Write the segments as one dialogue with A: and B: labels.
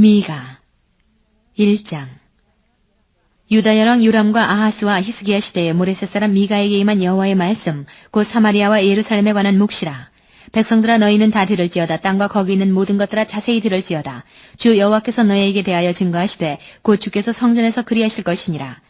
A: 미가. 1장. 유다 여왕 유람과 아하스와 히스기야 시대의 모레셋 사람 미가에게 임한 여호와의 말씀 곧 사마리아와 예루살렘에 관한 묵시라. 백성들아 너희는 다 들을지어다. 땅과 거기 있는 모든 것들아 자세히 들을지어다. 주 여호와께서 너희에게 대하여 증거하시되 곧 주께서 성전에서 그리하실 것이니라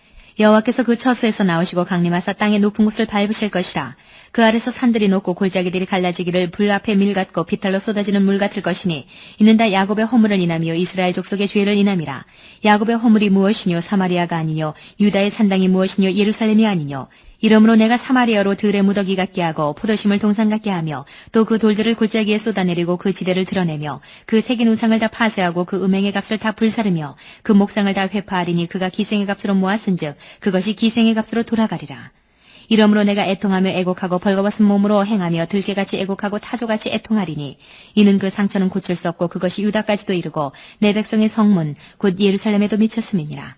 A: 여호와께서 그 처소에서 나오시고 강림하사 땅의 높은 곳을 밟으실 것이라. 그 아래서 산들이 높고 골짜기들이 갈라지기를 불 앞에 밀 같고 비탈로 쏟아지는 물 같을 것이니 이는 다 야곱의 허물을 인하며 이스라엘 족속의 죄를 인함이라. 야곱의 허물이 무엇이뇨 사마리아가 아니뇨 유다의 산당이 무엇이뇨 예루살렘이 아니뇨 이러므로 내가 사마리아로 들의 무더기 같게 하고 포도심을 동산 같게 하며 또 그 돌들을 골짜기에 쏟아내리고 그 지대를 드러내며 그 새긴 우상을 다 파쇄하고 그 음행의 값을 다 불사르며 그 목상을 다 회파하리니 그가 기생의 값으로 모았은즉 그것이 기생의 값으로 돌아가리라. 이러므로 내가 애통하며 애곡하고 벌거벗은 몸으로 행하며 들깨같이 애곡하고 타조같이 애통하리니 이는 그 상처는 고칠 수 없고 그것이 유다까지도 이르고 내 백성의 성문 곧 예루살렘에도 미쳤음이니라.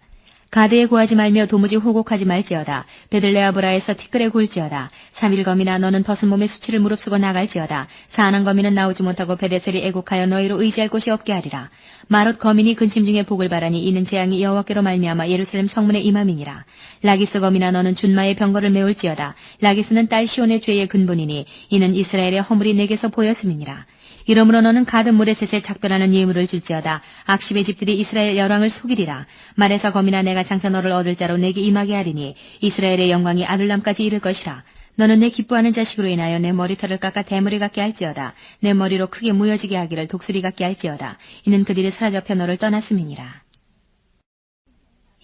A: 가드에 구하지 말며 도무지 호곡하지 말지어다. 베들레아브라에서 티끌에 굴지어다. 삼일검이나 너는 벗은 몸에 수치를 무릅쓰고 나갈지어다. 사안한 거민은 나오지 못하고 베데셀이 애곡하여 너희로 의지할 곳이 없게 하리라. 마롯 거민이 근심 중에 복을 바라니 이는 재앙이 여호와께로 말미암아 예루살렘 성문에 임함이니라. 라기스 거민아 너는 준마의 병거를 메울지어다. 라기스는 딸 시온의 죄의 근본이니 이는 이스라엘의 허물이 내게서 보였음이니라. 이러므로 너는 가든 모레셋에 작별하는 예물을 줄지어다. 악십의 집들이 이스라엘 열왕을 속이리라. 말에서 검이나 내가 장차 너를 얻을 자로 내게 임하게 하리니 이스라엘의 영광이 아들람까지 이를 것이라. 너는 내 기뻐하는 자식으로 인하여 내 머리털을 깎아 대머리 같게 할지어다. 내 머리로 크게 무여지게 하기를 독수리 같게 할지어다. 이는 그들이 사라져 펴 너를 떠났음이니라.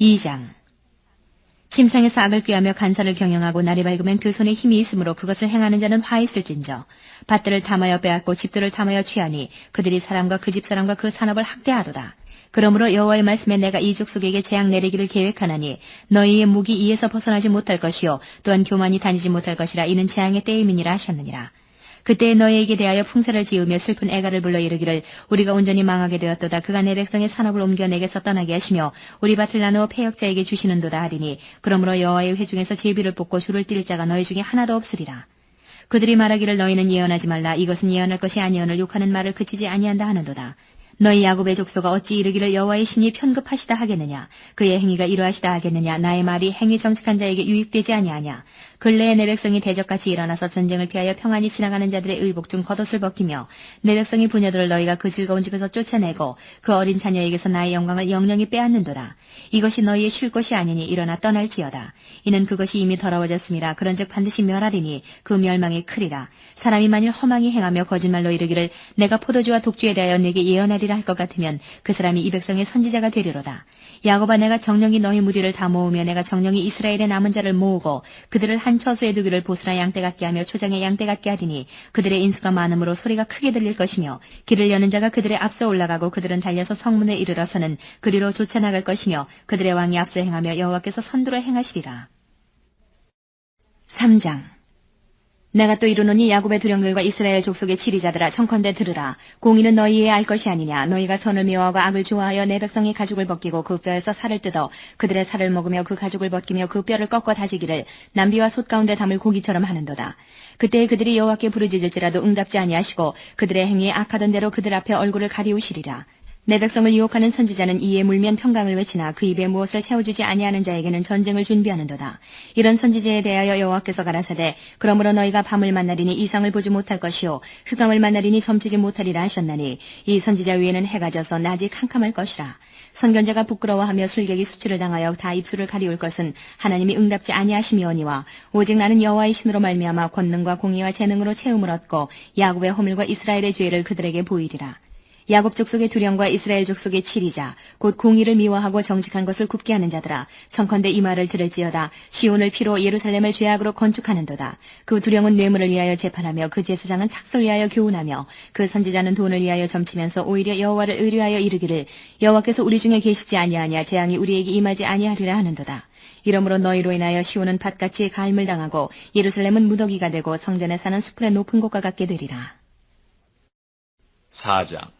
A: 2장 침상에서 악을 꾀하며 간사를 경영하고 날이 밝으면 그 손에 힘이 있으므로 그것을 행하는 자는 화 있을진저 밭들을 탐하여 빼앗고 집들을 탐하여 취하니 그들이 사람과 그 집 사람과 그 산업을 학대하도다. 그러므로 여호와의 말씀에 내가 이 족속에게 재앙 내리기를 계획하나니 너희의 무기 이에서 벗어나지 못할 것이요 또한 교만이 다니지 못할 것이라 이는 재앙의 때임이니라 하셨느니라. 그때 너희에게 대하여 풍사를 지으며 슬픈 애가를 불러 이르기를 우리가 온전히 망하게 되었도다. 그가 내 백성의 산업을 옮겨 내게서 떠나게 하시며 우리 밭을 나누어 폐역자에게 주시는도다 하리니 그러므로 여호와의 회중에서 제비를 뽑고 줄을 띨 자가 너희 중에 하나도 없으리라. 그들이 말하기를 너희는 예언하지 말라. 이것은 예언할 것이 아니언을 욕하는 말을 그치지 아니한다 하는도다. 너희 야곱의 족소가 어찌 이르기를 여호와의 신이 편급하시다 하겠느냐 그의 행위가 이러하시다 하겠느냐 나의 말이 행위 정직한 자에게 유익되지 아니하냐 근래에 내 백성이 대적같이 일어나서 전쟁을 피하여 평안히 지나가는 자들의 의복 중 겉옷을 벗기며 내 백성이 부녀들을 너희가 그 즐거운 집에서 쫓아내고 그 어린 자녀에게서 나의 영광을 영영히 빼앗는도다. 이것이 너희의 쉴 곳이 아니니 일어나 떠날지어다. 이는 그것이 이미 더러워졌음이라 그런즉 반드시 멸하리니 그 멸망이 크리라. 사람이 만일 허망히 행하며 거짓말로 이르기를 내가 포도주와 독주에 대하여 내게 예언하리라 할 것 같으면 그 사람이 이 백성의 선지자가 되리로다. 야곱아 내가 정령이 너희 무리를 다 모으며 내가 정령이 이스라엘의 남은 자를 모으고 그들을 한 처소에 두기를 보스라 양떼 같게 하며 초장에 양떼 같게 하리니 그들의 인수가 많으므로 소리가 크게 들릴 것이며 길을 여는 자가 그들의 앞서 올라가고 그들은 달려서 성문에 이르러서는 그리로 쫓아 나갈 것이며 그들의 왕이 앞서 행하며 여호와께서 선두로 행하시리라. 3장 내가 또 이르노니 야곱의 두령들과 이스라엘 족속의 치리자들아 청컨대 들으라. 공의는 너희의 알 것이 아니냐. 너희가 선을 미워하고 악을 좋아하여 내 백성의 가죽을 벗기고 그 뼈에서 살을 뜯어 그들의 살을 먹으며 그 가죽을 벗기며 그 뼈를 꺾어 다지기를 남비와 솥 가운데 담을 고기처럼 하는도다. 그때 그들이 여호와께 부르짖을지라도 응답지 아니하시고 그들의 행위에 악하던 대로 그들 앞에 얼굴을 가리우시리라 내 백성을 유혹하는 선지자는 이에 물면 평강을 외치나 그 입에 무엇을 채워주지 아니하는 자에게는 전쟁을 준비하는도다. 이런 선지자에 대하여 여호와께서 가라사대 그러므로 너희가 밤을 만나리니 이상을 보지 못할 것이요 흑암을 만나리니 섬치지 못하리라 하셨나니 이 선지자 위에는 해가 져서 낮이 캄캄할 것이라. 선견자가 부끄러워하며 술객이 수치를 당하여 다 입술을 가리울 것은 하나님이 응답지 아니하심이오니와 오직 나는 여호와의 신으로 말미암아 권능과 공의와 재능으로 채움을 얻고 야곱의 허물과 이스라엘의 죄를 그들에게 보이리라. 야곱 족속의 두령과 이스라엘 족속의 치리자 곧 공의를 미워하고 정직한 것을 굽게 하는 자들아 청컨대 이 말을 들을지어다. 시온을 피로 예루살렘을 죄악으로 건축하는도다. 그 두령은 뇌물을 위하여 재판하며 그 제사장은 착설 위하여 교훈하며 그 선지자는 돈을 위하여 점치면서 오히려 여호와를 의뢰하여 이르기를 여호와께서 우리 중에 계시지 아니하냐. 재앙이 우리에게 임하지 아니하리라 하는도다. 이러므로 너희로 인하여 시온은 밭같이 갈물 당하고 예루살렘은 무더기가 되고 성전에 사는 수풀의 높은 곳과 같게 되리라.
B: 4장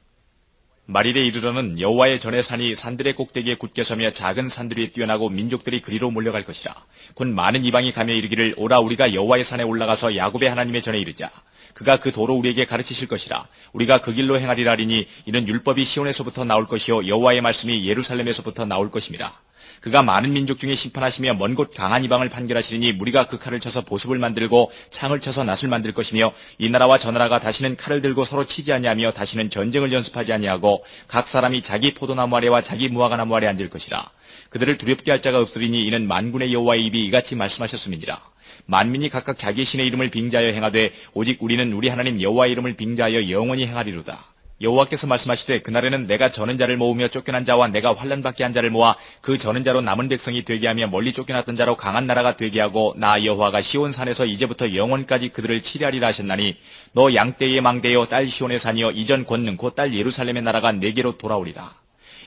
B: 말일에 이르러는 여호와의 전의 산이 산들의 꼭대기에 굳게 서며 작은 산들이 뛰어나고 민족들이 그리로 몰려갈 것이라. 곧 많은 이방이 가며 이르기를 오라 우리가 여호와의 산에 올라가서 야곱의 하나님의 전에 이르자. 그가 그 도로 우리에게 가르치실 것이라. 우리가 그 길로 행하리라리니 이는 율법이 시온에서부터 나올 것이요 여호와의 말씀이 예루살렘에서부터 나올 것입니다. 그가 많은 민족 중에 심판하시며 먼 곳 강한 이방을 판결하시리니 무리가 그 칼을 쳐서 보습을 만들고 창을 쳐서 낫을 만들 것이며 이 나라와 저 나라가 다시는 칼을 들고 서로 치지 아니하며 다시는 전쟁을 연습하지 아니하고 각 사람이 자기 포도나무 아래와 자기 무화과나무 아래 앉을 것이라. 그들을 두렵게 할 자가 없으리니 이는 만군의 여호와의 입이 이같이 말씀하셨음이니라. 만민이 각각 자기 신의 이름을 빙자하여 행하되 오직 우리는 우리 하나님 여호와의 이름을 빙자하여 영원히 행하리로다. 여호와께서 말씀하시되 그날에는 내가 저는 자를 모으며 쫓겨난 자와 내가 환란 받게 한 자를 모아 그 저는 자로 남은 백성이 되게 하며 멀리 쫓겨났던 자로 강한 나라가 되게 하고 나 여호와가 시온 산에서 이제부터 영원까지 그들을 치리하리라 하셨나니 너 양떼의 망대여 딸 시온의 산이여 이전 권능 곧 딸 예루살렘의 나라가 내게로 돌아오리라.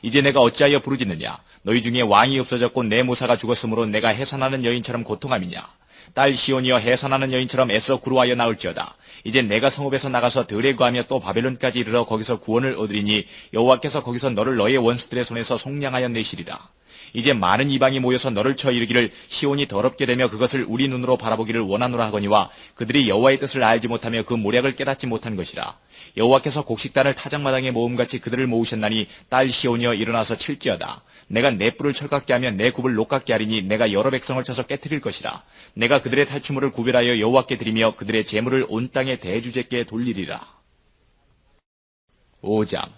B: 이제 내가 어찌하여 부르짖느냐 너희 중에 왕이 없어졌고 내 모사가 죽었으므로 내가 해산하는 여인처럼 고통함이냐 딸 시온이여 해산하는 여인처럼 애써 구루하여 나올지어다. 이제 내가 성읍에서 나가서 들에 거하며 또 바벨론까지 이르러 거기서 구원을 얻으리니 여호와께서 거기서 너를 너의 원수들의 손에서 속량하여 내시리라. 이제 많은 이방이 모여서 너를 쳐 이르기를 시온이 더럽게 되며 그것을 우리 눈으로 바라보기를 원하노라 하거니와 그들이 여호와의 뜻을 알지 못하며 그 모략을 깨닫지 못한 것이라. 여호와께서 곡식단을 타작마당에 모음같이 그들을 모으셨나니 딸 시온이여 일어나서 칠지어다. 내가 내 뿔을 철갑게 하며 내 굽을 녹같게 하리니 내가 여러 백성을 쳐서 깨뜨릴 것이라. 내가 그들의 탈취물을 구별하여 여호와께 드리며 그들의 재물을 온 땅의 대주제께 돌리리라. 5장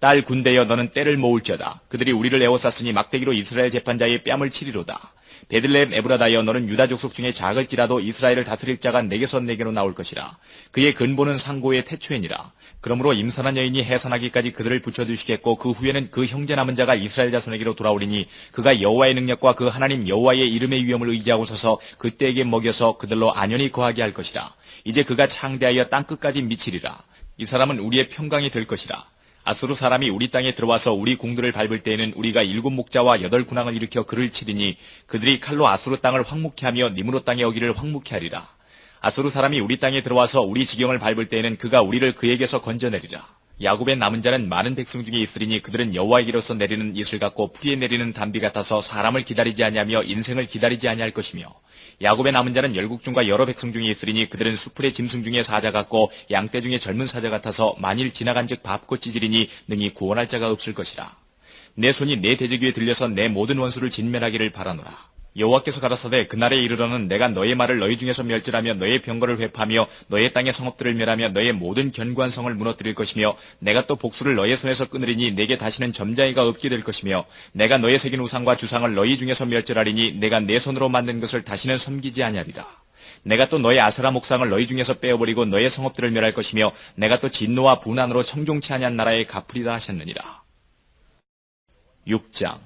B: 딸 군대여 너는 때를 모을지어다. 그들이 우리를 에워쌌으니 막대기로 이스라엘 재판자의 뺨을 치리로다. 베들레헴 에브라다여 너는 유다 족 속 중에 작을지라도 이스라엘을 다스릴 자가 내게서 내게로 나올 것이라. 그의 근본은 상고의 태초이니라. 그러므로 임산한 여인이 해산하기까지 그들을 붙여두시겠고 그 후에는 그 형제 남은 자가 이스라엘 자손에게로 돌아오리니 그가 여호와의 능력과 그 하나님 여호와의 이름의 위엄을 의지하고 서서 그때에게 먹여서 그들로 안연히 거하게 할 것이라. 이제 그가 창대하여 땅 끝까지 미치리라. 이 사람은 우리의 평강이 될 것이라. 아수르 사람이 우리 땅에 들어와서 우리 궁들을 밟을 때에는 우리가 일곱 목자와 여덟 군왕을 일으켜 그를 치리니 그들이 칼로 아수르 땅을 황무케 하며 니무로 땅의 어기를 황무케 하리라. 아수르 사람이 우리 땅에 들어와서 우리 지경을 밟을 때에는 그가 우리를 그에게서 건져내리라. 야곱의 남은 자는 많은 백성 중에 있으리니 그들은 여호와에게로서 내리는 이슬 같고 풀이에 내리는 담비 같아서 사람을 기다리지 아니하며 인생을 기다리지 아니할 것이며 야곱의 남은 자는 열국 중과 여러 백성 중에 있으리니 그들은 수풀의 짐승 중에 사자 같고 양떼 중에 젊은 사자 같아서 만일 지나간즉 밟고 찌질이니 능히 구원할 자가 없을 것이라. 내 손이 내 대적 위에 들려서 내 모든 원수를 진멸하기를 바라노라 여호와께서 가라사대 그날에 이르러는 내가 너의 말을 너희 중에서 멸절하며 너의 병거를 회파하며 너의 땅의 성읍들을 멸하며 너의 모든 견고한 성을 무너뜨릴 것이며 내가 또 복수를 너의 손에서 끊으리니 내게 다시는 점자이가 없게 될 것이며 내가 너의 새긴 우상과 주상을 너희 중에서 멸절하리니 내가 내 손으로 만든 것을 다시는 섬기지 아니하리라. 내가 또 너의 아세라 목상을 너희 중에서 빼어버리고 너의 성읍들을 멸할 것이며 내가 또 진노와 분한으로 청종치 아니한 나라에 갚으리다 하셨느니라. 6장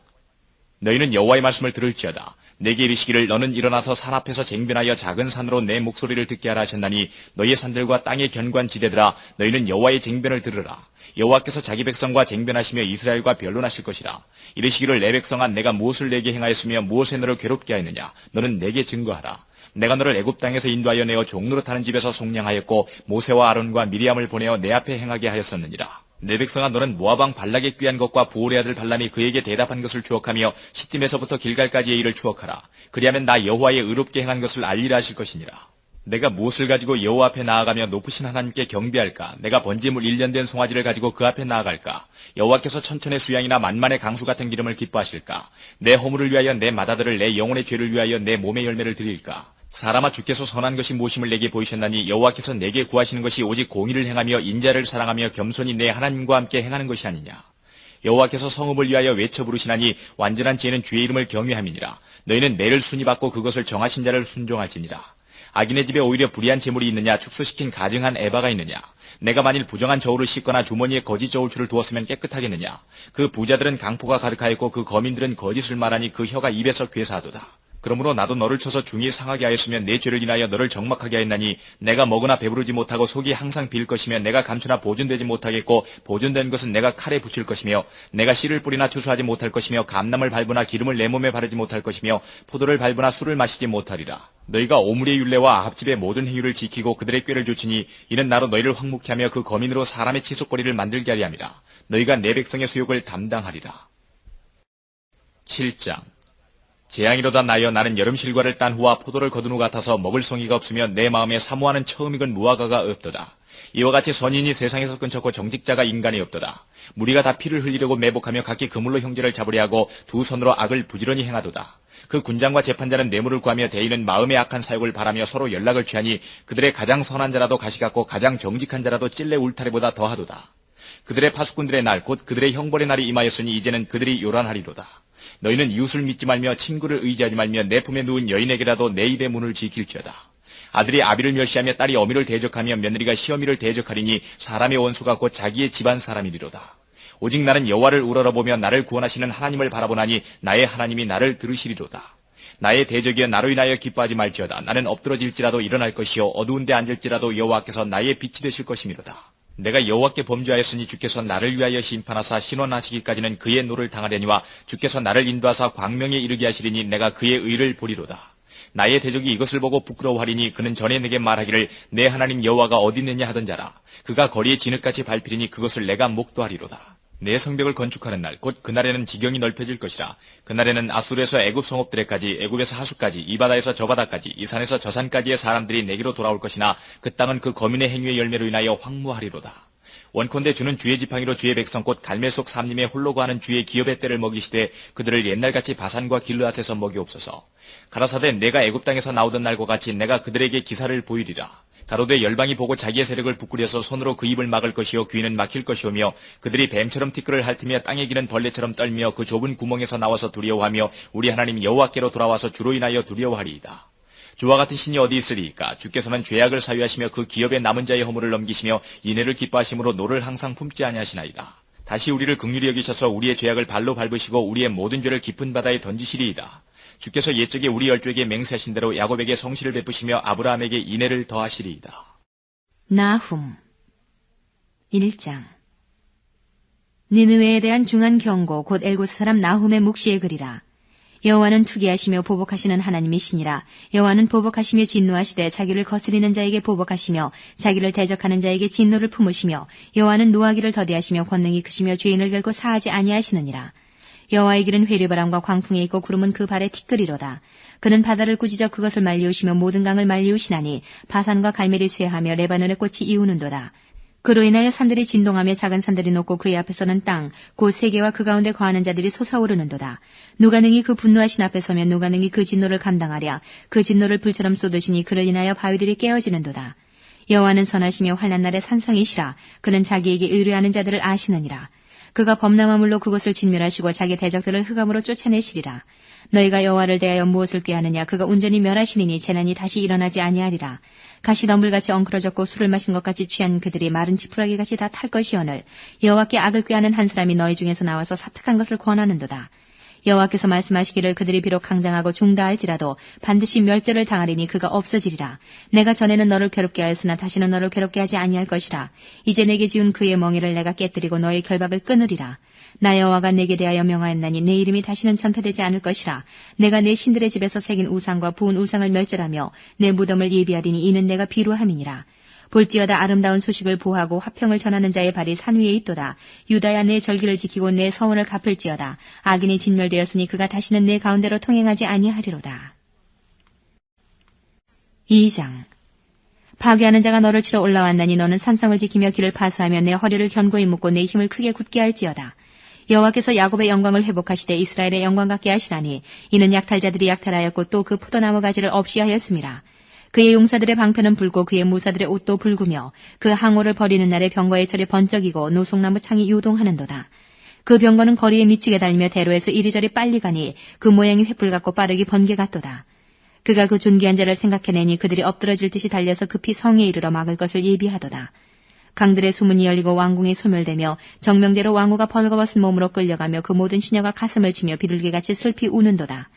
B: 너희는 여호와의 말씀을 들을지어다. 내게 이르시기를 너는 일어나서 산 앞에서 쟁변하여 작은 산으로 내 목소리를 듣게 하라 하셨나니 너희의 산들과 땅의 견관 지대들아 너희는 여호와의 쟁변을 들으라. 여호와께서 자기 백성과 쟁변하시며 이스라엘과 변론하실 것이라. 이르시기를 내 백성아 내가 무엇을 내게 행하였으며 무엇에 너를 괴롭게 하였느냐? 너는 내게 증거하라. 내가 너를 애굽 땅에서 인도하여 내어 종로로 타는 집에서 속량하였고 모세와 아론과 미리암을 보내어 내 앞에 행하게 하였었느니라 내 백성아 너는 모아방 발락의 귀한 것과 부올의 아들 발람이 그에게 대답한 것을 추억하며 시팀에서부터 길갈까지의 일을 추억하라. 그리하면 나 여호와의 의롭게 행한 것을 알리라 하실 것이니라. 내가 무엇을 가지고 여호와 앞에 나아가며 높으신 하나님께 경배할까? 내가 번제물 1년 된 송아지를 가지고 그 앞에 나아갈까? 여호와께서 천천의 수양이나 만만의 강수 같은 기름을 기뻐하실까? 내 허물을 위하여 내 마다들을 내 영혼의 죄를 위하여 내 몸의 열매를 드릴까? 사람아 주께서 선한 것이 무엇임을 내게 보이셨나니 여호와께서 내게 구하시는 것이 오직 공의를 행하며 인자를 사랑하며 겸손히 내 하나님과 함께 행하는 것이 아니냐. 여호와께서 성읍을 위하여 외쳐 부르시나니 완전한 지혜는 주의 이름을 경외함이니라. 너희는 매를 순위 받고 그것을 정하신 자를 순종할지니라. 악인의 집에 오히려 불의한 재물이 있느냐 축소시킨 가증한 에바가 있느냐 내가 만일 부정한 저울을 씻거나 주머니에 거짓 저울추를 두었으면 깨끗하겠느냐 그 부자들은 강포가 가득하였고 그 거민들은 거짓을 말하니 그 혀가 입에서 괴사하도다 그러므로 나도 너를 쳐서 중이 상하게 하였으면 내 죄를 인하여 너를 적막하게 하였나니 내가 먹으나 배부르지 못하고 속이 항상 빌 것이며 내가 감추나 보존되지 못하겠고 보존된 것은 내가 칼에 붙일 것이며 내가 씨를 뿌리나 추수하지 못할 것이며 감남을 밟으나 기름을 내 몸에 바르지 못할 것이며 포도를 밟으나 술을 마시지 못하리라. 너희가 오물의 율례와 아합집의 모든 행위를 지키고 그들의 꾀를 조치니 이는 나로 너희를 황묵케 하며 그 거민으로 사람의 치솟거리를 만들게 하리 함이라. 너희가 내 백성의 수욕을 담당하리라. 7장 재앙이로다 나여 나는 여름 실과를 딴 후와 포도를 거둔 후 같아서 먹을 성의가 없으며 내 마음에 사모하는 처음이건 무화과가 없도다. 이와 같이 선인이 세상에서 끊쳤고 정직자가 인간이 없도다. 무리가 다 피를 흘리려고 매복하며 각기 그물로 형제를 잡으려 하고 두 손으로 악을 부지런히 행하도다. 그 군장과 재판자는 뇌물을 구하며 대인은 마음의 악한 사욕을 바라며 서로 연락을 취하니 그들의 가장 선한 자라도 가시 같고 가장 정직한 자라도 찔레 울타리보다 더하도다. 그들의 파수꾼들의 날 곧 그들의 형벌의 날이 임하였으니 이제는 그들이 요란하리로다. 너희는 이웃을 믿지 말며 친구를 의지하지 말며 내 품에 누운 여인에게라도 내 입의 문을 지킬지어다. 아들이 아비를 멸시하며 딸이 어미를 대적하며 며느리가 시어미를 대적하리니 사람의 원수가 곧 자기의 집안 사람이리로다. 오직 나는 여호와를 우러러보며 나를 구원하시는 하나님을 바라보나니 나의 하나님이 나를 들으시리로다. 나의 대적이여 나로 인하여 기뻐하지 말지어다. 나는 엎드러질지라도 일어날 것이요 어두운 데 앉을지라도 여호와께서 나의 빛이 되실 것이미로다. 내가 여호와께 범죄하였으니 주께서 나를 위하여 심판하사 신원하시기까지는 그의 노를 당하려니와 주께서 나를 인도하사 광명에 이르게 하시리니 내가 그의 의를 보리로다. 나의 대적이 이것을 보고 부끄러워하리니 그는 전에 내게 말하기를 내 하나님 여호와가 어디 있느냐 하던 자라. 그가 거리에 진흙같이 밟히리니 그것을 내가 목도하리로다. 내 성벽을 건축하는 날, 곧 그날에는 지경이 넓혀질 것이라. 그날에는 아수르에서 애굽 성읍들에까지, 애굽에서 하수까지, 이 바다에서 저 바다까지, 이 산에서 저 산까지의 사람들이 내게로 돌아올 것이나 그 땅은 그 거민의 행위의 열매로 인하여 황무하리로다. 원컨대 주는 주의 지팡이로 주의 백성 곧 갈멜 속 삼림에 홀로 거하는 주의 기업의 때를 먹이시되 그들을 옛날같이 바산과 길르앗에서 먹이옵소서. 가라사대 내가 애굽 땅에서 나오던 날과 같이 내가 그들에게 기사를 보이리라. 가로되 열방이 보고 자기의 세력을 부끄려서 손으로 그 입을 막을 것이요 귀는 막힐 것이오며 그들이 뱀처럼 티끌을 핥으며 땅에 기는 벌레처럼 떨며 그 좁은 구멍에서 나와서 두려워하며 우리 하나님 여호와께로 돌아와서 주로 인하여 두려워하리이다. 주와 같은 신이 어디 있으리까? 주께서는 죄악을 사유하시며 그 기업의 남은 자의 허물을 넘기시며 인애를 기뻐하심으로 노를 항상 품지 아니하시나이다. 다시 우리를 극률히 여기셔서 우리의 죄악을 발로 밟으시고 우리의 모든 죄를 깊은 바다에 던지시리이다. 주께서 옛적에 우리 열조에게 맹세하신 대로 야곱에게 성실을 베푸시며 아브라함에게 인애를 더하시리이다.
A: 나훔 1장 니느웨에 대한 중한 경고 곧 엘고 사람 나훔의 묵시의 글이라. 여호와는 투기하시며 보복하시는 하나님이시니라. 여호와는 보복하시며 진노하시되 자기를 거스리는 자에게 보복하시며 자기를 대적하는 자에게 진노를 품으시며 여호와는 노하기를 더디하시며 권능이 크시며 죄인을 결코 사하지 아니하시느니라. 여호와의 길은 회류바람과 광풍에 있고 구름은 그 발에 티끌이로다. 그는 바다를 꾸짖어 그것을 말리우시며 모든 강을 말리우시나니 바산과 갈멜이 쇠하며 레바논의 꽃이 이우는도다. 그로 인하여 산들이 진동하며 작은 산들이 녹고 그의 앞에서는 땅, 곧 세계와 그 가운데 거하는 자들이 솟아오르는도다. 누가 능히 그 분노하신 앞에 서면 누가 능히 그 진노를 감당하랴. 그 진노를 불처럼 쏟으시니 그를 인하여 바위들이 깨어지는도다. 여호와는 선하시며 환란 날에 산성이시라. 그는 자기에게 의뢰하는 자들을 아시느니라. 그가 범람함물로 그것을 진멸하시고 자기 대적들을 흑암으로 쫓아내시리라. 너희가 여호와를 대하여 무엇을 꾀하느냐 그가 온전히 멸하시리니 재난이 다시 일어나지 아니하리라. 가시덤불같이 엉클어졌고 술을 마신 것 같이 취한 그들이 마른 지푸라기같이 다 탈 것이오늘 여호와께 악을 꾀하는 한 사람이 너희 중에서 나와서 사특한 것을 권하는도다. 여호와께서 말씀하시기를 그들이 비록 강장하고 중다할지라도 반드시 멸절을 당하리니 그가 없어지리라. 내가 전에는 너를 괴롭게 하였으나 다시는 너를 괴롭게 하지 아니할 것이라. 이제 내게 지은 그의 멍에를 내가 깨뜨리고 너의 결박을 끊으리라. 나 여호와가 내게 대하여 명하였나니 내 이름이 다시는 전폐되지 않을 것이라. 내가 내 신들의 집에서 새긴 우상과 부은 우상을 멸절하며 내 무덤을 예비하리니 이는 내가 비루함이니라. 볼지어다 아름다운 소식을 보하고 화평을 전하는 자의 발이 산 위에 있도다. 유다야 내 절기를 지키고 내 서원을 갚을지어다. 악인이 진멸되었으니 그가 다시는 내 가운데로 통행하지 아니하리로다. 2장 파괴하는 자가 너를 치러 올라왔나니 너는 산성을 지키며 길을 파수하며 내 허리를 견고히 묶고 내 힘을 크게 굳게 할지어다. 여호와께서 야곱의 영광을 회복하시되 이스라엘의 영광 같게 하시나니 이는 약탈자들이 약탈하였고 또 그 포도나무 가지를 없이 하였습니다. 그의 용사들의 방패는 불고 그의 무사들의 옷도 붉으며 그 항오를 버리는 날에 병거의 철이 번쩍이고 노송나무 창이 요동하는도다. 그 병거는 거리에 미치게 달리며 대로에서 이리저리 빨리 가니 그 모양이 횃불 같고 빠르기 번개 같도다. 그가 그 존귀한 자를 생각해내니 그들이 엎드러질 듯이 달려서 급히 성에 이르러 막을 것을 예비하도다. 강들의 수문이 열리고 왕궁이 소멸되며 정명대로 왕후가 벌거벗은 몸으로 끌려가며 그 모든 시녀가 가슴을 치며 비둘기같이 슬피 우는도다.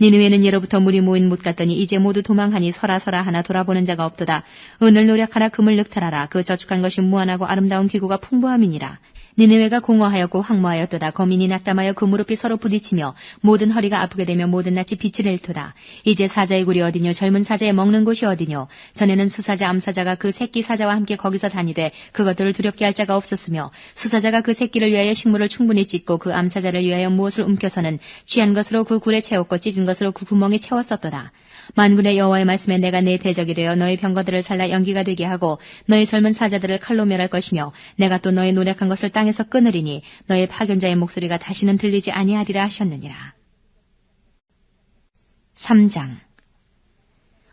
A: 니느웨는 예로부터 물이 모인 못 갔더니 이제 모두 도망하니 서라서라 하나 돌아보는 자가 없도다. 은을 노력하라 금을 늑탈하라. 그 저축한 것이 무한하고 아름다운 기구가 풍부함이니라. 니느웨가 공허하였고 황무하였도다. 거민이 낙담하여 그 무릎이 서로 부딪히며 모든 허리가 아프게 되며 모든 낯이 빛을 낼토다. 이제 사자의 굴이 어디뇨 젊은 사자의 먹는 곳이 어디뇨 전에는 수사자 암사자가 그 새끼 사자와 함께 거기서 다니되 그것들을 두렵게 할 자가 없었으며 수사자가 그 새끼를 위하여 식물을 충분히 찢고 그 암사자를 위하여 무엇을 움켜서는 취한 것으로 그 굴에 채웠고 찢은 것으로 그 구멍에 채웠었도다. 만군의 여호와의 말씀에 내가 내 대적이 되어 너의 병거들을 살라 연기가 되게 하고 너의 젊은 사자들을 칼로 멸할 것이며 내가 또 너의 노력한 것을 땅에서 끊으리니 너의 파견자의 목소리가 다시는 들리지 아니하리라 하셨느니라. 3장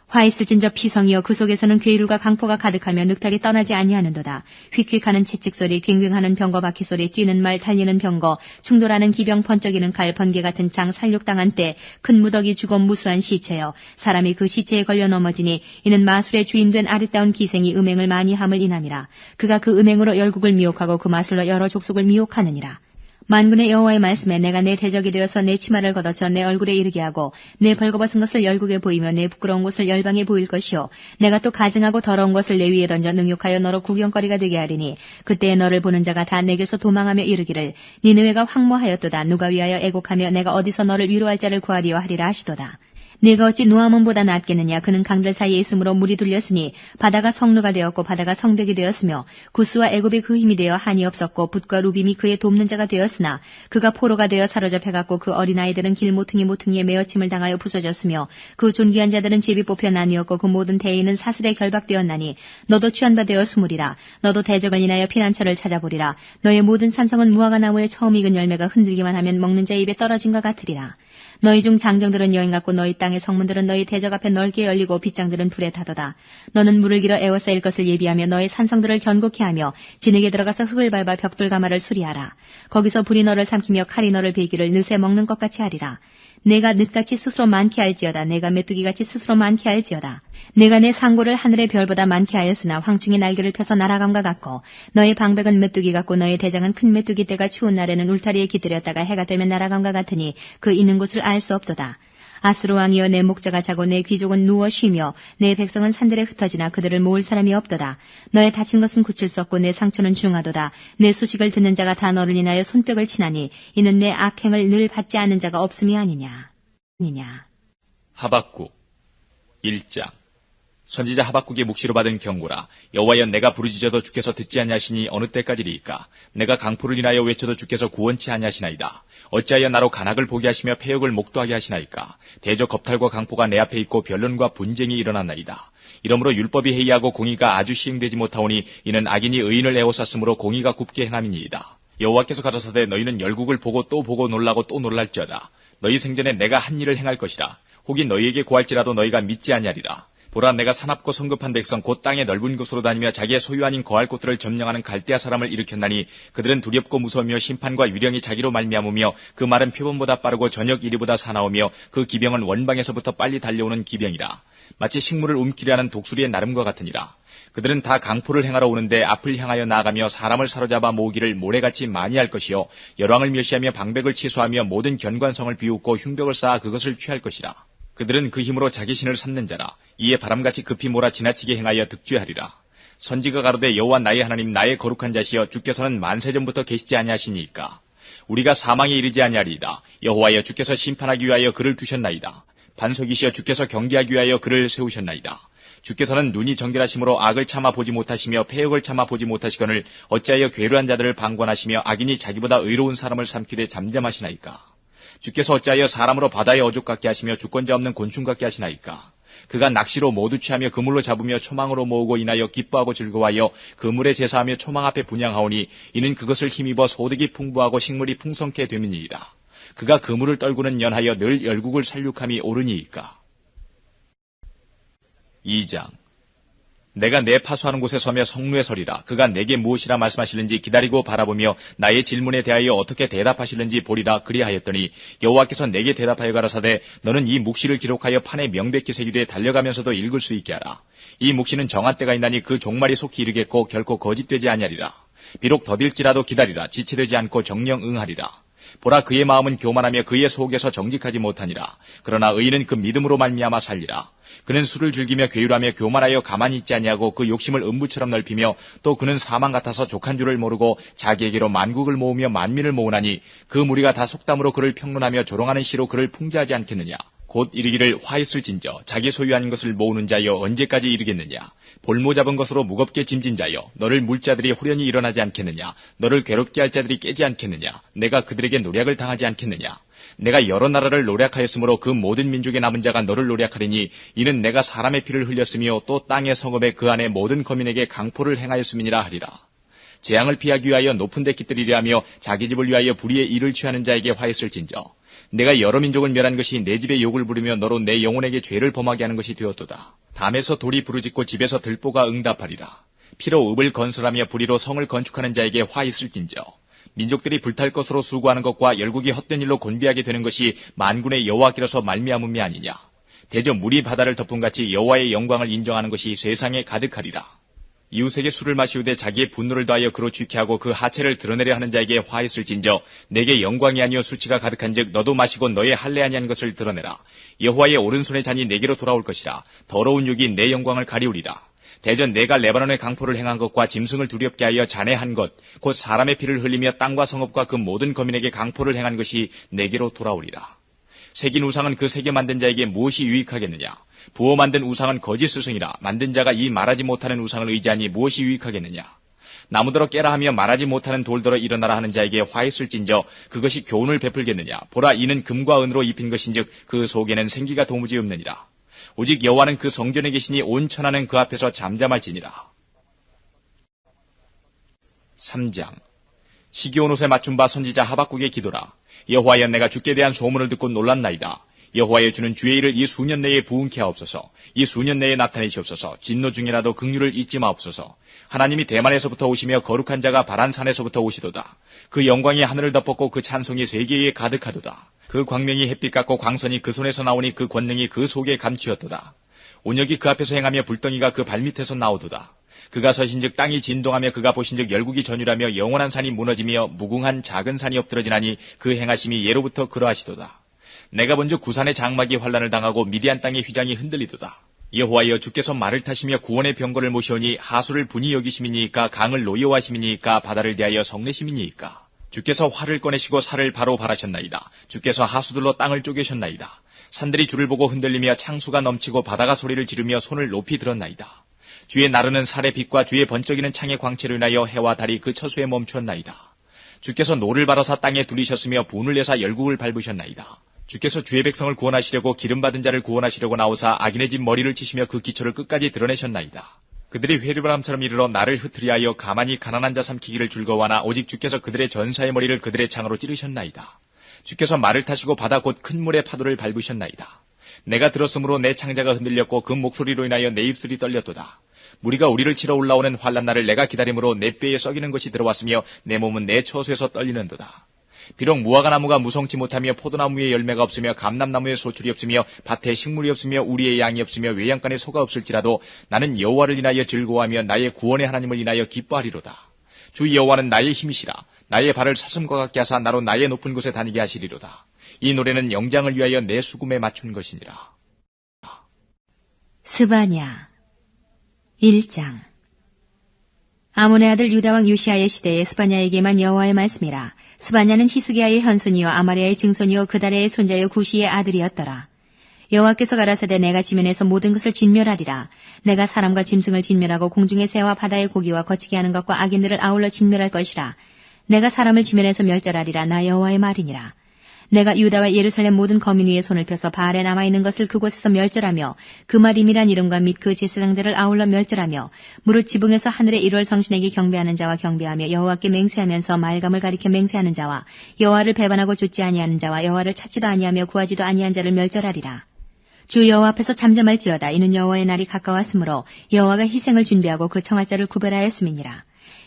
A: 화 있을진저 피성이여 그 속에서는 괴율과 강포가 가득하며 늑탈이 떠나지 아니하는도다. 휙휙하는 채찍소리, 괭괭하는 병거 바퀴소리, 뛰는 말, 달리는 병거, 충돌하는 기병, 번쩍이는 갈, 번개 같은 장, 살육당한 때, 큰 무덕이 죽어 무수한 시체여. 사람이 그 시체에 걸려 넘어지니 이는 마술의 주인된 아리따운 기생이 음행을 많이 함을 인함이라. 그가 그 음행으로 열국을 미혹하고 그 마술로 여러 족속을 미혹하느니라. 만군의 여호와의 말씀에 내가 내 대적이 되어서 내 치마를 걷어쳐 내 얼굴에 이르게 하고 내 벌거벗은 것을 열국에 보이며 내 부끄러운 것을 열방에 보일 것이요. 내가 또 가증하고 더러운 것을 내 위에 던져 능욕하여 너로 구경거리가 되게 하리니 그때에 너를 보는 자가 다 내게서 도망하며 이르기를 니느웨가 황무하였도다. 누가 위하여 애곡하며 내가 어디서 너를 위로할 자를 구하리요 하리라 하시도다 내가 어찌 노아몬보다 낫겠느냐? 그는 강들 사이에 있으므로 물이 둘렸으니 바다가 성루가 되었고 바다가 성벽이 되었으며 구스와 애굽이 그 힘이 되어 한이 없었고 붓과 루빔이 그의 돕는 자가 되었으나 그가 포로가 되어 사로잡혀 갔고 그 어린아이들은 길 모퉁이 모퉁이에 메어침을 당하여 부서졌으며 그 존귀한 자들은 제비 뽑혀 나뉘었고 그 모든 대인은 사슬에 결박되었나니 너도 취한 바 되어 숨으리라. 너도 대적을 인하여 피난처를 찾아보리라. 너의 모든 산성은 무화과 나무에 처음 익은 열매가 흔들기만 하면 먹는 자 입에 떨어진 것 같으리라 너희 중 장정들은 여인 같고 너희 땅의 성문들은 너희 대적 앞에 넓게 열리고 빗장들은 불에 타도다. 너는 물을 길어 에워싸일 것을 예비하며 너의 산성들을 견고케 하며 진흙에 들어가서 흙을 밟아 벽돌 가마를 수리하라. 거기서 불이 너를 삼키며 칼이 너를 베기를 느새 먹는 것 같이 하리라. 내가 늑같이 스스로 많게 할지어다. 내가 메뚜기같이 스스로 많게 할지어다. 내가 내 상고를 하늘의 별보다 많게 하였으나 황충이 날개를 펴서 날아감과 같고 너의 방백은 메뚜기 같고 너의 대장은 큰 메뚜기 때가 추운 날에는 울타리에 기들였다가 해가 되면 날아감과 같으니 그 있는 곳을 알 수 없도다. 아스로 왕이여 내 목자가 자고 내 귀족은 누워 쉬며 내 백성은 산들에 흩어지나 그들을 모을 사람이 없도다. 너의 다친 것은 고칠 수 없고 내 상처는 중하도다. 내 소식을 듣는 자가 다 너를 인하여 손뼉을 치나니 이는 내 악행을 늘 받지 않는 자가 없음이 아니냐. 아니냐.
B: 하박국 1장 선지자 하박국의 묵시로 받은 경고라 여호와여 내가 부르짖어도 주께서 듣지 아니하시니 어느 때까지리이까 내가 강포를 인하여 외쳐도 주께서 구원치 아니하시나이다 어찌하여 나로 간악을 보게 하시며 폐역을 목도하게 하시나이까? 대저 겁탈과 강포가 내 앞에 있고 변론과 분쟁이 일어났나이다. 이러므로 율법이 해이하고 공의가 아주 시행되지 못하오니 이는 악인이 의인을 에워쌌으므로 공의가 굽게 행함이니이다. 여호와께서 가라사대 너희는 열국을 보고 또 보고 놀라고 또 놀랄지어다. 너희 생전에 내가 한 일을 행할 것이라. 혹이 너희에게 구할지라도 너희가 믿지 아니하리라 보라 내가 사납고 성급한 백성 곧 땅의 넓은 곳으로 다니며 자기의 소유 아닌 거할 곳들을 점령하는 갈대아 사람을 일으켰나니 그들은 두렵고 무서우며 심판과 유령이 자기로 말미암으며 그 말은 표본보다 빠르고 저녁 이리보다 사나우며 그 기병은 원방에서부터 빨리 달려오는 기병이라. 마치 식물을 움키려 하는 독수리의 나름과 같으니라. 그들은 다 강포를 행하러 오는데 앞을 향하여 나아가며 사람을 사로잡아 모으기를 모래같이 많이 할 것이요. 열왕을 멸시하며 방백을 취소하며 모든 견관성을 비웃고 흉벽을 쌓아 그것을 취할 것이라 그들은 그 힘으로 자기 신을 삼는 자라 이에 바람같이 급히 몰아 지나치게 행하여 득죄하리라. 선지가 가로되 여호와 나의 하나님 나의 거룩한 자시여 주께서는 만세 전부터 계시지 아니하시니까 우리가 사망에 이르지 아니하리이다. 여호와여 주께서 심판하기 위하여 그를 두셨나이다. 반석이시여 주께서 경계하기 위하여 그를 세우셨나이다. 주께서는 눈이 정결하심으로 악을 참아 보지 못하시며 폐역을 참아 보지 못하시거늘 어찌하여 괴로한 자들을 방관하시며 악인이 자기보다 의로운 사람을 삼키되 잠잠하시나이까. 주께서 어찌하여 사람으로 바다에 어족 같게 하시며 주권자 없는 곤충 같게 하시나이까. 그가 낚시로 모두 취하며 그물로 잡으며 초망으로 모으고 인하여 기뻐하고 즐거워하여 그물에 제사하며 초망 앞에 분양하오니 이는 그것을 힘입어 소득이 풍부하고 식물이 풍성케 됨이니이다. 그가 그물을 떨구는 연하여 늘 열국을 살육함이 옳으니이까. 2장 내가 내 파수하는 곳에 서며 성루에 서리라. 그가 내게 무엇이라 말씀하실는지 기다리고 바라보며 나의 질문에 대하여 어떻게 대답하실는지 보리라 그리하였더니 여호와께서 내게 대답하여 가라사대 너는 이 묵시를 기록하여 판에 명백히 새기되 달려가면서도 읽을 수 있게 하라. 이 묵시는 정한 때가 있나니 그 종말이 속히 이르겠고 결코 거짓되지 아니하리라. 비록 더딜지라도 기다리라. 지체되지 않고 정령 응하리라. 보라 그의 마음은 교만하며 그의 속에서 정직하지 못하니라. 그러나 의인은 그 믿음으로 말미암아 살리라. 그는 술을 즐기며 괴율하며 교만하여 가만히 있지 아니하고 그 욕심을 음부처럼 넓히며 또 그는 사망 같아서 족한 줄을 모르고 자기에게로 만국을 모으며 만민을 모으나니 그 무리가 다 속담으로 그를 평론하며 조롱하는 시로 그를 풍자하지 않겠느냐. 곧 이르기를 화 있을진저 자기 소유한 것을 모으는 자여 언제까지 이르겠느냐? 볼모 잡은 것으로 무겁게 짐진 자여 너를 물자들이 호련히 일어나지 않겠느냐? 너를 괴롭게 할 자들이 깨지 않겠느냐? 내가 그들에게 노략을 당하지 않겠느냐? 내가 여러 나라를 노략하였으므로 그 모든 민족의 남은 자가 너를 노략하리니 이는 내가 사람의 피를 흘렸으며 또 땅의 성읍에 그 안에 모든 거민에게 강포를 행하였음이니라 하리라. 재앙을 피하기 위하여 높은 데 깃들이려 하며 자기 집을 위하여 불의의 일을 취하는 자에게 화했을진저 내가 여러 민족을 멸한 것이 내 집에 욕을 부르며 너로 내 영혼에게 죄를 범하게 하는 것이 되었도다. 담에서 돌이 부르짖고 집에서 들보가 응답하리라. 피로 읍을 건설하며 불의로 성을 건축하는 자에게 화 있을진저. 민족들이 불탈 것으로 수고하는 것과 열국이 헛된 일로 곤비하게 되는 것이 만군의 여호와께로서 말미암음이 아니냐. 대저 물이 바다를 덮은 같이 여호와의 영광을 인정하는 것이 세상에 가득하리라. 이웃에게 술을 마시우되 자기의 분노를 다하여 그로 취케 하고 그 하체를 드러내려 하는 자에게 화했을진저 내게 영광이 아니여 수치가 가득한즉 너도 마시고 너의 할례 아니한 것을 드러내라. 여호와의 오른손의 잔이 내게로 돌아올 것이라. 더러운 육이 내 영광을 가리우리라. 대전 내가 레바논의 강포를 행한 것과 짐승을 두렵게 하여 잔해한 것 곧 사람의 피를 흘리며 땅과 성읍과 그 모든 거민에게 강포를 행한 것이 내게로 돌아오리라. 새긴 우상은 그 세계 만든 자에게 무엇이 유익하겠느냐 부어 만든 우상은 거짓 스승이라 만든 자가 이 말하지 못하는 우상을 의지하니 무엇이 유익하겠느냐? 나무들어 깨라 하며 말하지 못하는 돌들어 일어나라 하는 자에게 화했을진저 그것이 교훈을 베풀겠느냐? 보라 이는 금과 은으로 입힌 것인즉 그 속에는 생기가 도무지 없느니라. 오직 여호와는 그 성전에 계시니 온 천하는 그 앞에서 잠잠할지니라. 3장. 시기온 옷에 맞춘 바 선지자 하박국의 기도라. 여호와여 내가 주께 대한 소문을 듣고 놀랐나이다 여호와의 주는 주의 일을 이 수년 내에 부은케 하옵소서. 이 수년 내에 나타내시옵소서. 진노 중이라도 극류를 잊지 마옵소서. 하나님이 대만에서부터 오시며 거룩한 자가 바란산에서부터 오시도다. 그 영광이 하늘을 덮었고 그 찬송이 세계에 가득하도다. 그 광명이 햇빛 같고 광선이 그 손에서 나오니 그 권능이 그 속에 감추었도다. 온역이 그 앞에서 행하며 불덩이가 그 발밑에서 나오도다. 그가 서신즉 땅이 진동하며 그가 보신즉 열국이 전율하며 영원한 산이 무너지며 무궁한 작은 산이 엎드러지나니 그 행하심이 예로부터 그러하시도다. 내가 먼저 구산의 장막이 환란을 당하고 미디안 땅의 휘장이 흔들리도다. 여호와여 주께서 말을 타시며 구원의 병거를 모시오니 하수를 분이 여기심이니까 강을 노여워하심이니까 바다를 대하여 성내심이니까 주께서 활을 꺼내시고 살을 바로 바라셨나이다. 주께서 하수들로 땅을 쪼개셨나이다. 산들이 주를 보고 흔들리며 창수가 넘치고 바다가 소리를 지르며 손을 높이 들었나이다. 주의 나르는 살의 빛과 주의 번쩍이는 창의 광채로 인하여 해와 달이 그 처수에 멈추었나이다. 주께서 노를 바라사 땅에 둘리셨으며 분을 내사 열국을 밟으셨나이다. 주께서 주의 백성을 구원하시려고 기름받은 자를 구원하시려고 나오사 악인의 집 머리를 치시며 그 기초를 끝까지 드러내셨나이다. 그들이 회류바람처럼 이르러 나를 흩트리하여 가만히 가난한 자 삼키기를 즐거워하나 오직 주께서 그들의 전사의 머리를 그들의 창으로 찌르셨나이다. 주께서 말을 타시고 바다 곧 큰 물의 파도를 밟으셨나이다. 내가 들었으므로 내 창자가 흔들렸고 그 목소리로 인하여 내 입술이 떨렸도다. 무리가 우리를 치러 올라오는 환란 날을 내가 기다림으로 내 뼈에 썩이는 것이 들어왔으며 내 몸은 내 처소에서 떨리는도다. 비록 무화과 나무가 무성치 못하며 포도나무에 열매가 없으며 감람나무에 소출이 없으며 밭에 식물이 없으며 우리의 양이 없으며 외양간에 소가 없을지라도 나는 여호와를 인하여 즐거워하며 나의 구원의 하나님을 인하여 기뻐하리로다. 주 여호와는 나의 힘이시라. 나의 발을 사슴과 같게 하사 나로 나의 높은 곳에 다니게 하시리로다. 이 노래는 영장을 위하여 내 수금에 맞춘 것이니라.
A: 스바냐 1장 아몬의 아들 유다왕 유시아의 시대에 스바냐에게만 여호와의 말씀이라. 스바냐는 히스기야의 현손이요 아마리아의 증손이요 그달의 손자요 구시의 아들이었더라. 여호와께서 가라사대 내가 지면에서 모든 것을 진멸하리라. 내가 사람과 짐승을 진멸하고 공중의 새와 바다의 고기와 거치게 하는 것과 악인들을 아울러 진멸할 것이라. 내가 사람을 지면에서 멸절하리라. 나 여호와의 말이니라. 내가 유다와 예루살렘 모든 거민 위에 손을 펴서 바알에 남아있는 것을 그곳에서 멸절하며 그 말임이란 이름과 및 그 제사장들을 아울러 멸절하며 무릇 지붕에서 하늘의 일월 성신에게 경배하는 자와 경배하며 여호와께 맹세하면서 말감을 가리켜 맹세하는 자와 여호와를 배반하고 좇지 아니하는 자와 여호와를 찾지도 아니하며 구하지도 아니한 자를 멸절하리라. 주 여호와 앞에서 잠잠할지어다 이는 여호와의 날이 가까웠으므로 여호와가 희생을 준비하고 그 청할 자를 구별하였음이니라.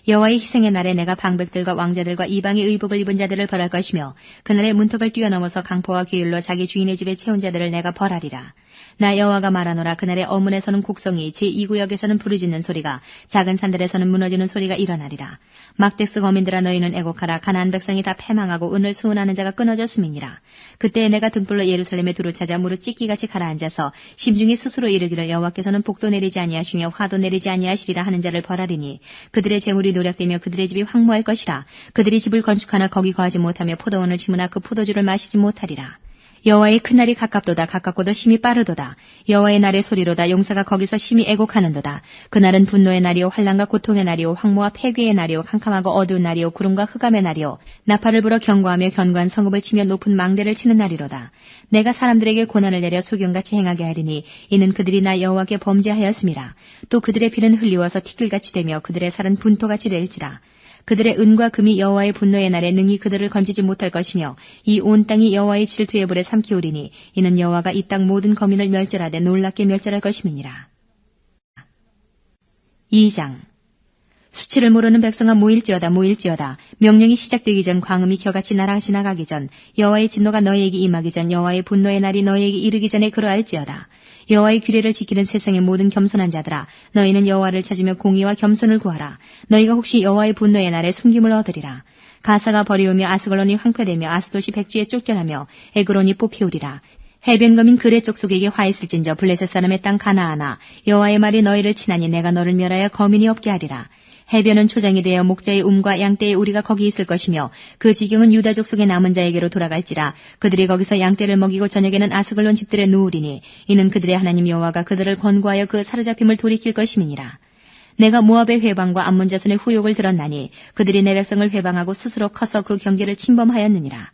A: 여호와의 희생의 날에 내가 방백들과 왕자들과 이방의 의복을 입은 자들을 벌할 것이며 그날의 문턱을 뛰어넘어서 강포와 규율로 자기 주인의 집에 채운 자들을 내가 벌하리라. 나 여호와가 말하노라 그날에 어문에서는 곡성이 제2 구역에서는 부르짖는 소리가 작은 산들에서는 무너지는 소리가 일어나리라. 막대스 거민들아 너희는 애곡하라 가나안 백성이 다 패망하고 은을 수운하는 자가 끊어졌음이니라. 그때 내가 등불로 예루살렘에 두루 찾아 무릇 찢기같이 가라앉아서 심중에 스스로 이르기를 여호와께서는 복도 내리지 아니하시며 화도 내리지 아니하시리라 하는 자를 벌하리니 그들의 재물이 노략되며 그들의 집이 황무할 것이라. 그들이 집을 건축하나 거기 거하지 못하며 포도원을 심으나 그 포도주를 마시지 못하리라. 여호와의 큰 날이 가깝도다. 가깝고도 심히 빠르도다. 여호와의 날의 소리로다. 용사가 거기서 심히 애곡하는도다. 그날은 분노의 날이요 환란과 고통의 날이요 황무와 폐괴의 날이요 캄캄하고 어두운 날이요 구름과 흑암의 날이요 나팔을 불어 경고하며 견고한 성읍을 치며 높은 망대를 치는 날이로다. 내가 사람들에게 고난을 내려 소경같이 행하게 하리니 이는 그들이 나 여호와께 범죄하였음이라. 또 그들의 피는 흘리워서 티끌같이 되며 그들의 살은 분토같이 될지라 그들의 은과 금이 여호와의 분노의 날에 능히 그들을 건지지 못할 것이며 이 온 땅이 여호와의 질투의 불에 삼키우리니 이는 여호와가 이 땅 모든 거민을 멸절하되 놀랍게 멸절할 것임이니라. 2장. 수치를 모르는 백성아 모일지어다 모일지어다. 명령이 시작되기 전 광음이 겨같이 날아 지나가기 전 여호와의 진노가 너희에게 임하기 전 여호와의 분노의 날이 너희에게 이르기 전에 그러할지어다 여호와의 규례를 지키는 세상의 모든 겸손한 자들아 너희는 여호와를 찾으며 공의와 겸손을 구하라. 너희가 혹시 여호와의 분노의 날에 숨김을 얻으리라. 가사가 버리우며 아스글론이 황폐되며 아스돗이 백주에 쫓겨나며 에그론이 뽑히우리라. 해변검인 그레 족속에게 화했을진저 블레셋 사람의 땅 가나아나 여호와의 말이 너희를 치나니 내가 너를 멸하여 거민이 없게 하리라 해변은 초장이 되어 목자의 움과 양떼의 우리가 거기 있을 것이며 그 지경은 유다족 속의 남은 자에게로 돌아갈지라 그들이 거기서 양떼를 먹이고 저녁에는 아스글론 집들에 누우리니 이는 그들의 하나님 여호와가 그들을 권고하여 그 사로잡힘을 돌이킬 것임이니라. 내가 모압의 회방과 암몬 자손의 후욕을 들었나니 그들이 내 백성을 회방하고 스스로 커서 그 경계를 침범하였느니라.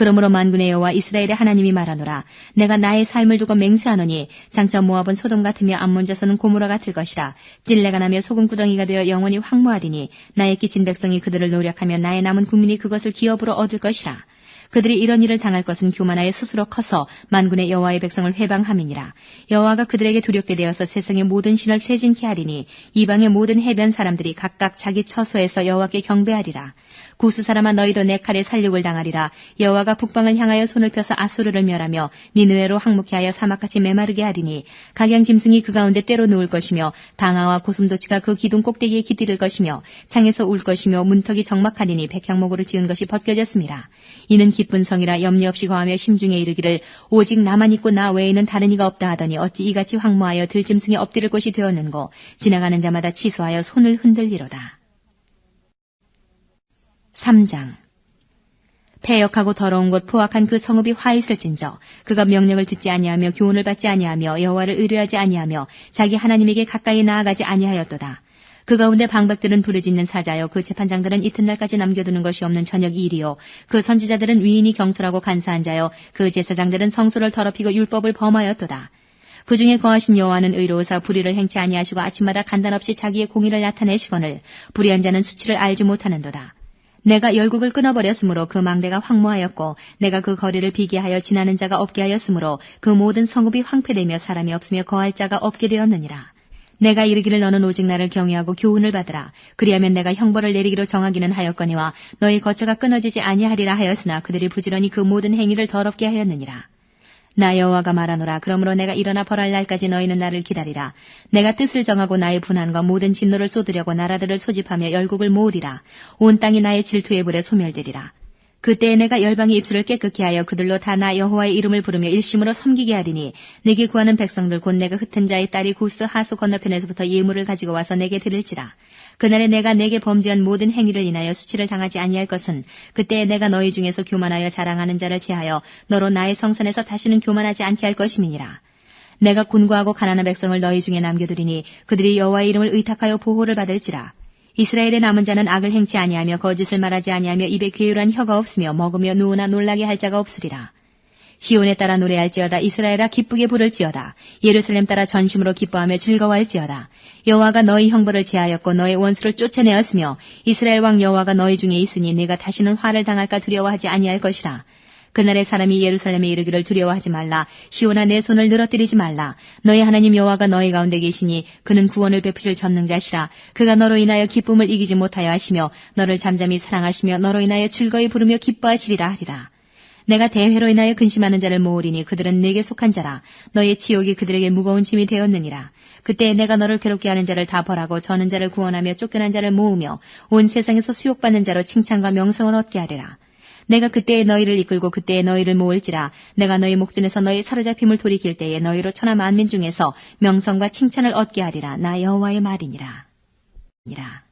A: 그러므로 만군의 여호와 이스라엘의 하나님이 말하노라 내가 나의 삶을 두고 맹세하노니 장차 모압은 소돔 같으며 암몬 자손은 고무라 같을 것이라 찔레가 나며 소금 구덩이가 되어 영원히 황무하리니 나의 끼친 백성이 그들을 노력하며 나의 남은 국민이 그것을 기업으로 얻을 것이라 그들이 이런 일을 당할 것은 교만하여 스스로 커서 만군의 여호와의 백성을 회방함이니라. 여호와가 그들에게 두렵게 되어서 세상의 모든 신을 세진케 하리니 이방의 모든 해변 사람들이 각각 자기 처소에서 여호와께 경배하리라. 구수 사람아 너희도 내 칼에 살육을 당하리라. 여호와가 북방을 향하여 손을 펴서 아수르를 멸하며 니느웨로 항목해 하여 사막같이 메마르게 하리니 각양 짐승이 그 가운데 때로 누울 것이며 방아와 고슴도치가 그 기둥 꼭대기에 기들을 것이며 창에서 울 것이며 문턱이 적막하리니 백향목으로 지은 것이 벗겨졌습니다. 이는 기쁜 성이라 염려 없이 거하며 심중에 이르기를 오직 나만 있고 나 외에는 다른 이가 없다 하더니 어찌 이같이 황무하여 들짐승에 엎드릴 곳이 되었는고 지나가는 자마다 치수하여 손을 흔들리로다. 3장 폐역하고 더러운 곳 포악한 그 성읍이 화 있을진저 그가 명령을 듣지 아니하며 교훈을 받지 아니하며 여호와를 의뢰하지 아니하며 자기 하나님에게 가까이 나아가지 아니하였도다. 그 가운데 방백들은 부르짖는 사자여 그 재판장들은 이튿날까지 남겨두는 것이 없는 저녁 일이요 그 선지자들은 위인이 경솔하고 간사한 자여 그 제사장들은 성소를 더럽히고 율법을 범하였도다. 그 중에 거하신 여호와는 의로우사 불의를 행치 아니하시고 아침마다 간단없이 자기의 공의를 나타내시거늘 불의한 자는 수치를 알지 못하는도다. 내가 열국을 끊어버렸으므로 그 망대가 황무하였고 내가 그 거리를 비게 하여 지나는 자가 없게 하였으므로 그 모든 성읍이 황폐되며 사람이 없으며 거할 자가 없게 되었느니라. 내가 이르기를 너는 오직 나를 경외하고 교훈을 받으라. 그리하면 내가 형벌을 내리기로 정하기는 하였거니와 너희 거처가 끊어지지 아니하리라 하였으나 그들이 부지런히 그 모든 행위를 더럽게 하였느니라. 나 여호와가 말하노라. 그러므로 내가 일어나 벌할 날까지 너희는 나를 기다리라. 내가 뜻을 정하고 나의 분한과 모든 진노를 쏟으려고 나라들을 소집하며 열국을 모으리라. 온 땅이 나의 질투의 불에 소멸되리라. 그때에 내가 열방의 입술을 깨끗게 하여 그들로 다 나 여호와의 이름을 부르며 일심으로 섬기게 하리니 내게 구하는 백성들 곧 내가 흩은 자의 딸이 구스 하수 건너편에서부터 예물을 가지고 와서 내게 드릴지라. 그날에 내가 내게 범죄한 모든 행위를 인하여 수치를 당하지 아니할 것은 그때에 내가 너희 중에서 교만하여 자랑하는 자를 제하여 너로 나의 성산에서 다시는 교만하지 않게 할 것임이니라. 내가 곤고하고 가난한 백성을 너희 중에 남겨두리니 그들이 여호와의 이름을 의탁하여 보호를 받을지라. 이스라엘의 남은 자는 악을 행치 아니하며 거짓을 말하지 아니하며 입에 괴율한 혀가 없으며 먹으며 누우나 놀라게 할 자가 없으리라. 시온에 따라 노래할지어다 이스라엘아 기쁘게 부를지어다. 예루살렘 따라 전심으로 기뻐하며 즐거워할지어다. 여호와가 너희 형벌을 제하였고 너희 원수를 쫓아내었으며 이스라엘 왕 여호와가 너희 중에 있으니 네가 다시는 화를 당할까 두려워하지 아니할 것이라. 그날의 사람이 예루살렘에 이르기를 두려워하지 말라. 시온아 내 손을 늘어뜨리지 말라. 너희 하나님 여호와가 너희 가운데 계시니 그는 구원을 베푸실 전능자시라. 그가 너로 인하여 기쁨을 이기지 못하여 하시며 너를 잠잠히 사랑하시며 너로 인하여 즐거이 부르며 기뻐하시리라 하리라 내가 대회로 인하여 근심하는 자를 모으리니 그들은 내게 속한 자라. 너의 치욕이 그들에게 무거운 짐이 되었느니라. 그때 내가 너를 괴롭게 하는 자를 다 벌하고 저는 자를 구원하며 쫓겨난 자를 모으며 온 세상에서 수욕받는 자로 칭찬과 명성을 얻게 하리라. 내가 그때에 너희를 이끌고 그때에 너희를 모을지라 내가 너희 목전에서 너희 사로잡힘을 돌이킬 때에 너희로 천하 만민 중에서 명성과 칭찬을 얻게 하리라 나 여호와의 말이니라. 니라.